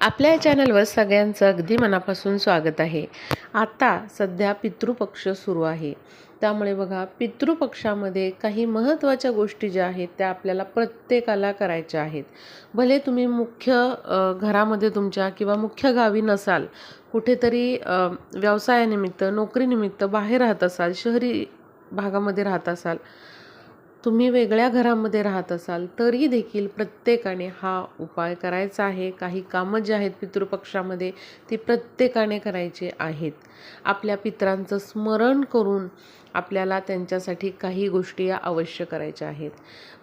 आपल्या चॅनलवर सगळ्यांचं अगदी मनापासून स्वागत आहे. आता सध्या पितृपक्ष सुरू आहे. त्यामुळे बघा पितृपक्षामध्ये काही महत्त्वाच्या गोष्टी ज्या आहेत त्या आपल्याला प्रत्येकाला करायच्या आहेत. भले तुम्ही मुख्य घरामध्ये तुमच्या किंवा मुख्य गावी नसाल कुठेतरी व्यवसायानिमित्त नोकरीनिमित्त बाहेर राहत असाल शहरी भागामध्ये राहत असाल तुम्ही वेगळ्या घरामध्ये राहत असाल तरी देखील प्रत्येकाने हा उपाय करायचा आहे. काही कामं जी आहेत पितृपक्षामध्ये ती प्रत्येकाने करायची आहेत. आपल्या पित्रांचं स्मरण करून आपल्याला त्यांच्यासाठी काही गोष्टी या अवश्य करायच्या आहेत.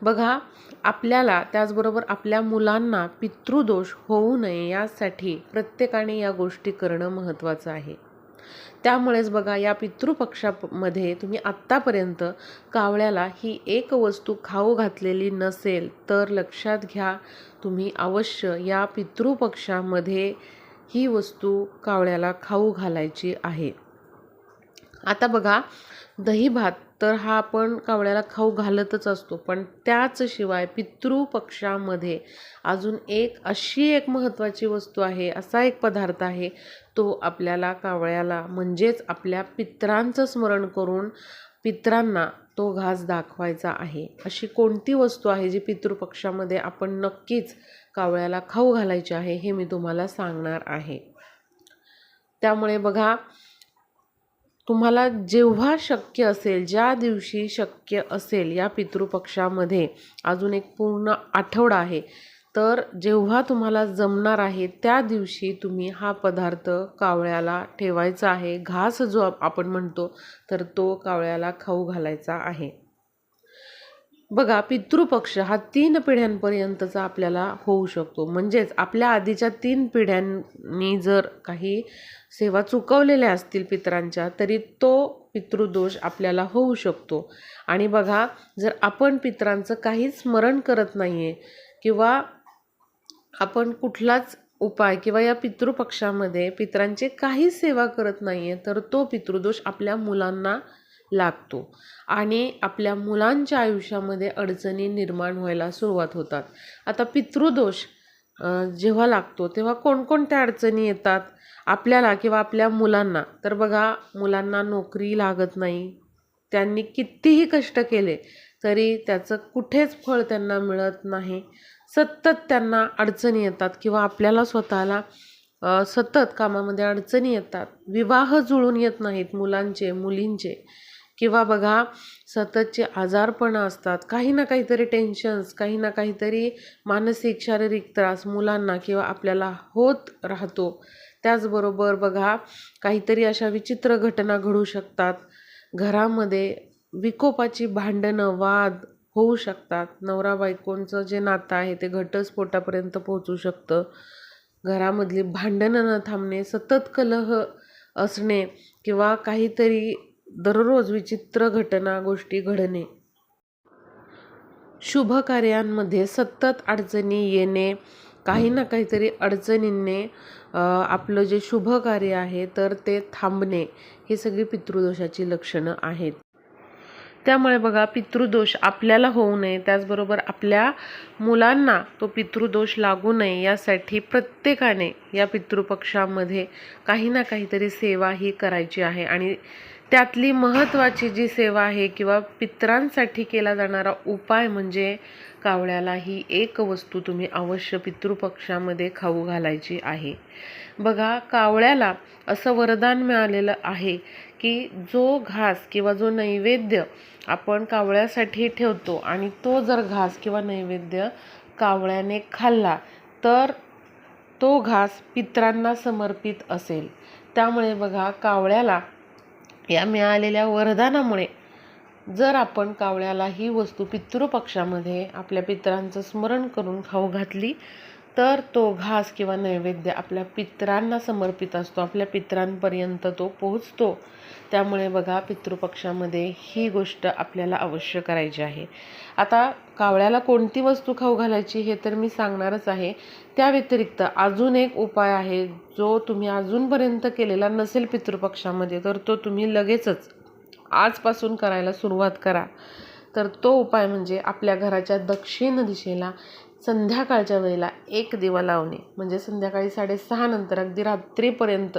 बघा आपल्याला त्याचबरोबर आपल्या मुलांना पितृदोष होऊ नये यासाठी प्रत्येकाने या गोष्टी करणं महत्त्वाचं आहे. त्यामुळेच बघा या पितृपक्षामध्ये तुम्ही आत्तापर्यंत कावळ्याला ही एक वस्तू खाऊ घातलेली नसेल तर लक्षात घ्या तुम्ही अवश्य या पितृपक्षामध्ये ही वस्तू कावळ्याला खाऊ घालायची आहे. आता बघा दही भात तर हा आपण कावळ्याला खाऊ घालतच असतो. पण त्याचशिवाय पितृपक्षामध्ये अजून एक अशी एक महत्त्वाची वस्तू आहे असा एक पदार्थ आहे तो आपल्याला कावळ्याला म्हणजेच आपल्या पित्रांचं स्मरण करून पित्रांना तो घास दाखवायचा आहे. अशी कोणती वस्तू आहे जी पितृपक्षामध्ये आपण नक्कीच कावळ्याला खाऊ घालायची आहे हे मी तुम्हाला सांगणार आहे. त्यामुळे बघा तुम्हाला जेव्हा शक्य असेल ज्या दिवशी शक्य असेल या पितृपक्षामध्ये अजून एक पूर्ण आठवडा आहे. तर जेव्हा तुम्हाला जमणार आहे त्या दिवशी तुम्ही हा पदार्थ कावळ्याला ठेवायचा आहे. घास जो आपण म्हणतो तर तो कावळ्याला खाऊ घालायचा आहे. बघा पितृपक्ष हा तीन पिढ्यांपर्यंतचा आपल्याला होऊ शकतो. म्हणजेच आपल्या आधीच्या तीन पिढ्यांनी जर काही सेवा चुकवलेल्या असतील पितरांच्या तरी तो पितृदोष आपल्याला होऊ शकतो. आणि बघा जर आपण पितरांचं काहीच स्मरण करत नाही आहे किंवा आपण कुठलाच उपाय किंवा या पितृपक्षामध्ये पितरांची काहीच सेवा करत नाही आहे तर तो पितृदोष आपल्या मुलांना लागतो. आणि आपल्या मुलांच्या आयुष्यामध्ये अडचणी निर्माण व्हायला सुरुवात होतात. आता पितृदोष जेव्हा लागतो तेव्हा कोणकोणत्या अडचणी येतात? आपल्याला किंवा आपल्या मुलांना? तर बघा मुलांना नोकरी लागत नाही. त्यांनी कितीही कष्ट केले तरी त्याचं कुठेच फळ त्यांना मिळत नाही. सतत त्यांना अडचणी येतात किंवा आपल्याला स्वतःला सतत कामामध्ये अडचणी येतात. विवाह जुळून येत नाहीत मुलांचे मुलींचे. किंवा बघा सततचे आजारपणं असतात. काही ना काहीतरी टेन्शन्स काही ना काहीतरी मानसिक शारीरिक त्रास मुलांना किंवा आपल्याला होत राहतो. त्याचबरोबर बघा काहीतरी अशा विचित्र घटना घडू शकतात. घरामध्ये विकोपाची भांडणं वाद होऊ शकतात. नवरा बायकोंचं जे नातं आहे ते घटस्फोटापर्यंत पोहोचू शकतं. घरामधली भांडणं न थांबणे सतत कलह असणे किंवा काहीतरी दररोज विचित्र घटना गोष्टी घडणे. शुभ कार्यांमध्ये सतत अडचणी येणे काही ना काहीतरी अडचणींने आपलं जे शुभ कार्य आहे तर ते थांबणे ही सगळी पितृदोषाची लक्षणं आहेत. त्यामुळे बघा पितृदोष आपल्याला होऊ नये त्याचबरोबर आपल्या मुलांना तो पितृदोष लागू नये यासाठी प्रत्येकाने या पितृपक्षामध्ये काही ना काहीतरी सेवा ही करायची आहे. आणि त्यातली महत्त्वाची जी सेवा आहे किंवा पितरांसाठी केला जाणारा उपाय म्हणजे कावळ्याला ही एक वस्तू तुम्ही अवश्य पितृपक्षामध्ये खाऊ घालायची आहे. बघा कावळ्याला असं वरदान मिळालेलं आहे की जो घास किंवा जो नैवेद्य आपण कावळ्यासाठी ठेवतो आणि तो जर घास किंवा नैवेद्य कावळ्याने खाल्ला तर तो घास पित्रांना समर्पित असेल. त्यामुळे बघा कावळ्याला या मिळालेल्या वरदानामुळे जर आपण कावळ्याला ही वस्तू पितृपक्षामध्ये आपल्या पितरांचं स्मरण करून खाऊ घातली तर तो घास किंवा नैवेद्य आपल्या पितरांना समर्पित असतो आपल्या पितरांपर्यंत तो पोहोचतो. त्यामुळे बघा पितृपक्षामध्ये ही गोष्ट आपल्याला अवश्य करायची आहे. आता कावळ्याला कोणती वस्तू खाऊ घालायची हे तर मी सांगणारच आहे. त्या व्यतिरिक्त अजून एक उपाय आहे जो तुम्ही अजूनपर्यंत केलेला नसेल पितृपक्षामध्ये तर तो तुम्ही लगेचच आजपासून करायला सुरुवात करा. तर तो उपाय म्हणजे आपल्या घराच्या दक्षिण दिशेला संध्याकाळच्या वेळेला एक दिवा लावणे. म्हणजे संध्याकाळी साडेसहा नंतर अगदी रात्रीपर्यंत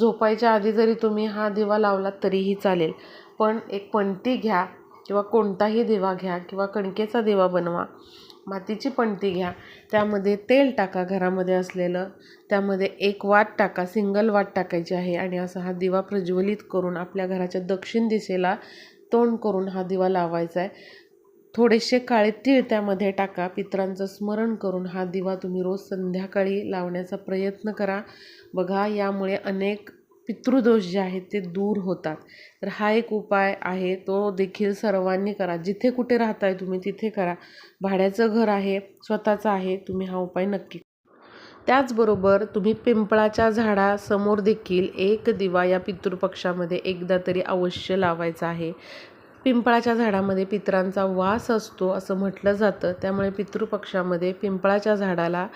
झोपायच्या आधी जरी तुम्ही हा दिवा लावला तरीही चालेल. पण एक पणती घ्या किंवा कोणताही दिवा घ्या किंवा कणकेचा दिवा बनवा. मातीची पणती घ्या. त्यामध्ये तेल टाका घरामध्ये असलेलं. त्यामध्ये एक वाट टाका सिंगल वाट टाकायची आहे आणि असा हा दिवा प्रज्वलित करून आपल्या घराच्या दक्षिण दिशेला तोंड करून हा दिवा लावायचा आहे. थोडेसे काळे तीळ त्यामध्ये टाका. पितरांचं स्मरण करून हा दिवा तुम्ही रोज संध्याकाळी लावण्याचा प्रयत्न करा. बघा यामुळे अनेक पितृदोष जे आहेत ते दूर होतात. तर हा एक उपाय आहे. तो देखील सर्वांनी करा. जिथे कुठे राहताय तुम्ही तिथे करा. भाड्याचं घर आहे स्वतःचं आहे तुम्ही हा उपाय नक्की त्याचबरोबर तुम्ही पिंपळाच्या झाडासमोर देखील एक दिवा या पितृपक्षामध्ये एकदा तरी अवश्य लावायचा आहे. पिंपळाच्या झाडामध्ये पितरांचा वास असतो असं म्हटलं जातं. त्यामुळे पितृपक्षामध्ये पिंपळाच्या झाडाला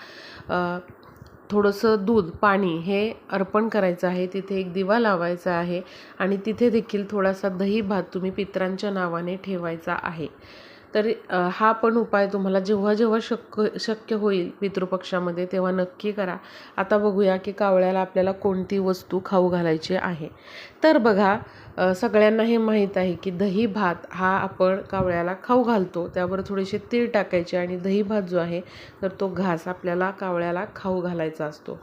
थोडंसं दूध पाणी हे अर्पण करायचं आहे. तिथे एक दिवा लावायचा आहे आणि तिथे देखील थोडासा दही भात तुम्ही पित्रांच्या नावाने ठेवायचा आहे. तरी हा पण उपाय तुम्हाला जेव्हा जेव्हा शक्य शक्य होईल पितृपक्षामध्ये तेव्हा नक्की करा. आता बघूया की कावळ्याला आपल्याला कोणती वस्तू खाऊ घालायची आहे. तर बघा सगळ्यांना हे माहीत आहे की दही भात हा आपण कावळ्याला खाऊ घालतो. त्यावर थोडेसे तीळ टाकायचे आणि दही भात जो आहे तर तो घास आपल्याला कावळ्याला खाऊ घालायचा असतो.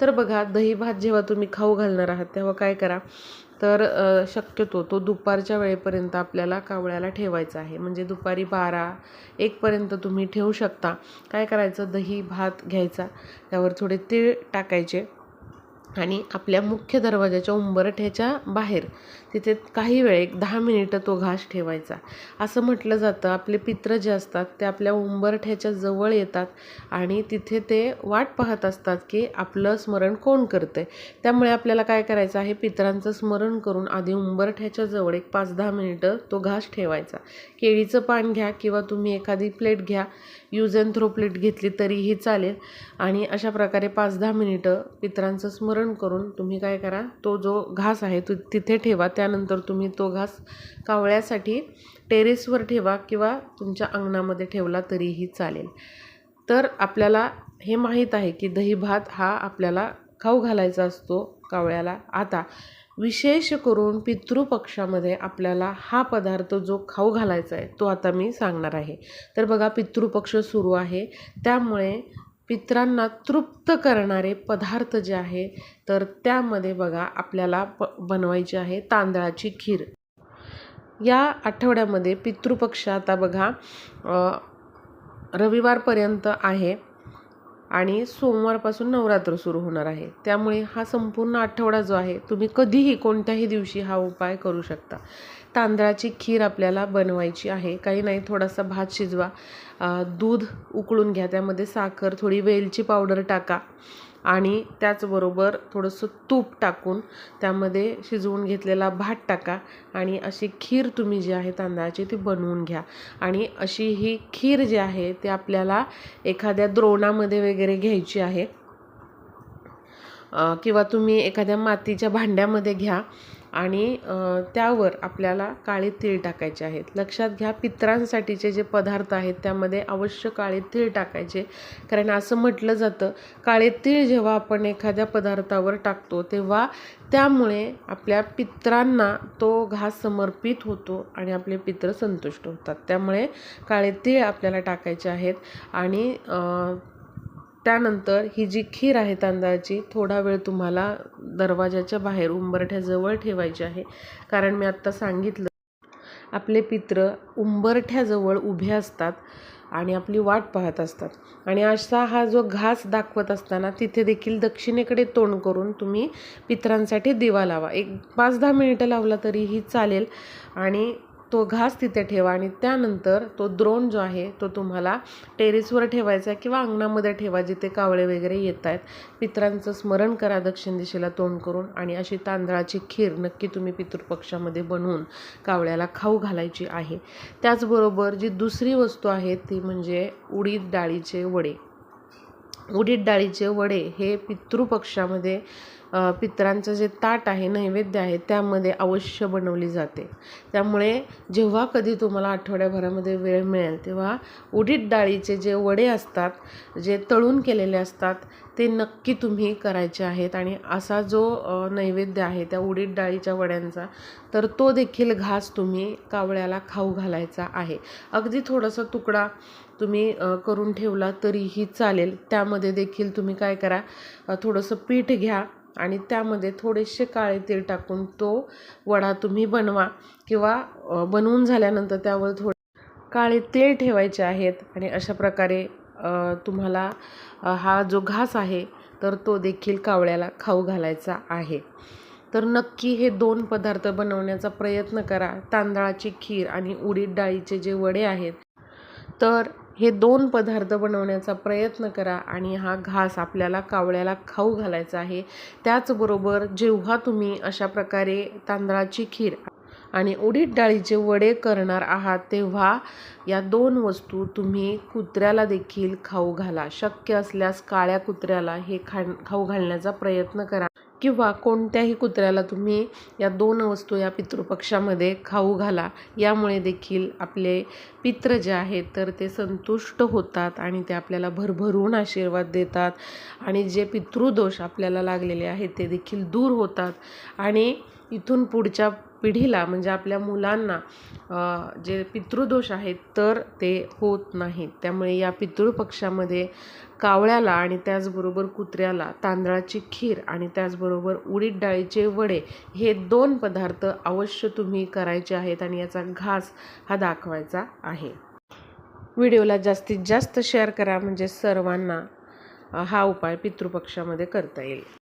तर बघा दही भात जेव्हा तुम्ही खाऊ घालणार आहात तेव्हा काय करा? तर शक्यतो तो दुपारच्या वेळेपर्यंत आपल्याला कावळ्याला ठेवायचा आहे. म्हणजे दुपारी बारा एकपर्यंत तुम्ही ठेवू शकता. काय करायचं? दही भात घ्यायचा. त्यावर थोडे तीळ टाकायचे. आणि आपल्या मुख्य दरवाजाच्या उंबरठ्याच्या बाहेर तिथे काही वेळ एक दहा मिनिटं तो घास ठेवायचा. असं म्हटलं जातं आपले पित्र जे असतात ते आपल्या उंबरठ्याच्या जवळ येतात आणि तिथे ते वाट पाहत असतात की आपलं स्मरण कोण करतं आहे त्यामुळे आपल्याला काय करायचं आहे पित्रांचं स्मरण करून आधी उंबरठ्याच्या जवळ एक पाच दहा मिनिटं तो घास ठेवायचा. केळीचं पान घ्या किंवा तुम्ही एखादी प्लेट घ्या यूज अँड थ्रो प्लेट घेतली तरीही चालेल. आणि अशा प्रकारे पाच दहा मिनिटं पित्रांचं स्मरण करून तुम्ही काय करा तो जो घास आहे तो तिथे ठेवा त्यानंतर तुम्ही तो घास कावळ्यासाठी टेरेसवर ठेवा किंवा तुमच्या अंगणामध्ये ठेवला तरीही चालेल. तर आपल्याला हे माहीत आहे की दही भात हा आपल्याला खाऊ घालायचा असतो कावळ्याला. आता विशेष करून पितृपक्षामध्ये आपल्याला हा पदार्थ जो खाऊ घालायचा आहे तो आता मी सांगणार आहे. तर बघा पितृपक्ष सुरू आहे. त्यामुळे पित्रांना तृप्त करणारे पदार्थ जे आहे तर त्यामध्ये बघा आपल्याला प बनवायची आहे तांदळाची खीर. या आठवड्यामध्ये पितृपक्ष आता बघा रविवारपर्यंत आहे. आणि सोमवारपासून नवरात्र सुरू होणार आहे. त्यामुळे हा संपूर्ण आठवडा जो आहे तुम्ही कधीही कोणत्याही दिवशी हा उपाय करू शकता. तांदळाची खीर आपल्याला बनवायची आहे. काही नाही थोडासा भात शिजवा. दूध उकळून घ्या. त्यामध्ये साखर थोडी वेलची पावडर टाका. आणि त्याचबरोबर थोडंसं तूप टाकून त्यामध्ये शिजवून घेतलेला भात टाका आणि अशी खीर तुम्ही जी आहे तांदळाची ती बनवून घ्या. आणि अशी ही खीर जी आहे ती आपल्याला एखाद्या द्रोणामध्ये वगैरे घ्यायची आहे. किंवा तुम्ही एखाद्या मातीच्या भांड्यामध्ये घ्या. आणि त्यावर आपल्याला काळे तीळ टाकायचे आहेत. लक्षात घ्या पित्रांसाठीचे जे पदार्थ आहेत त्यामध्ये अवश्य काळे तीळ टाकायचे. कारण असं म्हटलं जातं काळे तीळ जेव्हा आपण एखाद्या पदार्थावर टाकतो तेव्हा त्यामुळे आपल्या पित्रांना तो घास समर्पित होतो आणि आपले पित्र संतुष्ट होतात. त्यामुळे काळे तीळ आपल्याला टाकायचे आहेत आणि त्यानंतर ही जी खीर आहे तांदळाची थोडा वेळ तुम्हाला दरवाजाच्या बाहेर उंबरठ्याजवळ ठेवायची आहे. कारण मी आत्ता सांगितलं आपले पित्र उंबरठ्याजवळ उभे असतात आणि आपली वाट पाहत असतात. आणि असा हा जो घास दाखवत असताना तिथे देखील दक्षिणेकडे तोंड करून तुम्ही पित्रांसाठी दिवा लावा. एक पाच दहा मिनिटं लावला तरीही चालेल. आणि तो घास तिथे ठेवा आणि त्यानंतर तो द्रोण जो आहे तो तुम्हाला टेरेसवर ठेवायचा आहे किंवा अंगणामध्ये ठेवा जिथे कावळे वगैरे येत आहेत. पित्रांचं स्मरण करा दक्षिण दिशेला तोंड करून आणि अशी तांदळाची खीर नक्की तुम्ही पितृपक्षामध्ये बनवून कावळ्याला खाऊ घालायची आहे. त्याचबरोबर जी दुसरी वस्तू आहे ती म्हणजे उडीद डाळीचे वडे. उडीद डाळीचे वडे हे पितृपक्षामध्ये पितरांचं जे ताट आहे नैवेद्य आहे त्यामध्ये अवश्य बनवली जाते. त्यामुळे जेव्हा कधी तुम्हाला आठवड्याभरामध्ये वेळ मिळेल तेव्हा उडीद डाळीचे जे वडे असतात जे तळून केलेले असतात ते नक्की तुम्ही करायचे आहेत. आणि असा जो नैवेद्य आहे त्या उडीद डाळीच्या वड्यांचा तर तो देखील घास तुम्ही कावळ्याला खाऊ घालायचा आहे. अगदी थोडासा तुकडा तुम्ही करून ठेवला तरीही चालेल. त्यामध्ये देखील तुम्ही काय करा थोडंसं पीठ घ्या. आणि त्यामध्ये थोडेसे काळे तेल टाकून तो वडा तुम्ही बनवा किंवा बनवून झाल्यानंतर त्यावर थोडे काळे तेल ठेवायचे आहेत आणि अशा प्रकारे तुम्हाला हा जो घास आहे तर तो देखील कावळ्याला खाऊ घालायचा आहे. तर नक्की हे दोन पदार्थ बनवण्याचा प्रयत्न करा. तांदळाची खीर आणि उडीद डाळीचे जे वडे आहेत. तर हे दोन पदार्थ बनवण्याचा प्रयत्न करा आणि हा घास आपल्याला कावळ्याला खाऊ घालायचा आहे. त्याचबरोबर जेव्हा तुम्ही अशा प्रकारे तांदळाची खीर आणि उडीद डाळीचे वडे करणार आहात तेव्हा या दोन वस्तू तुम्ही कुत्र्याला देखील खाऊ घाला. शक्य असल्यास काळ्या कुत्र्याला हे खा खाऊ घालण्याचा प्रयत्न करा. किंवा कोणत्याही कुत्र्याला तुम्ही या दोन वस्तू या पितृपक्षामध्ये खाऊ घाला. यामुळे देखील आपले पित्र जे आहेत तर ते संतुष्ट होतात आणि ते आपल्याला भरभरून आशीर्वाद देतात. आणि जे पितृदोष आपल्याला लागलेले आहेत ते देखील दूर होतात. आणि इथून पुढच्या पिढीला म्हणजे आपल्या मुलांना जे पितृदोष आहेत तर ते होत नाहीत. त्यामुळे या पितृपक्षामध्ये कावळ्याला आणि त्याचबरोबर कुत्र्याला तांदळाची खीर आणि त्याचबरोबर उडीद डाळीचे वडे हे दोन पदार्थ अवश्य तुम्ही करायचे आहेत आणि याचा घास हा दाखवायचा आहे. व्हिडिओला जास्तीत जास्त शेअर करा म्हणजे सर्वांना हा उपाय पितृपक्षामध्ये करता येईल.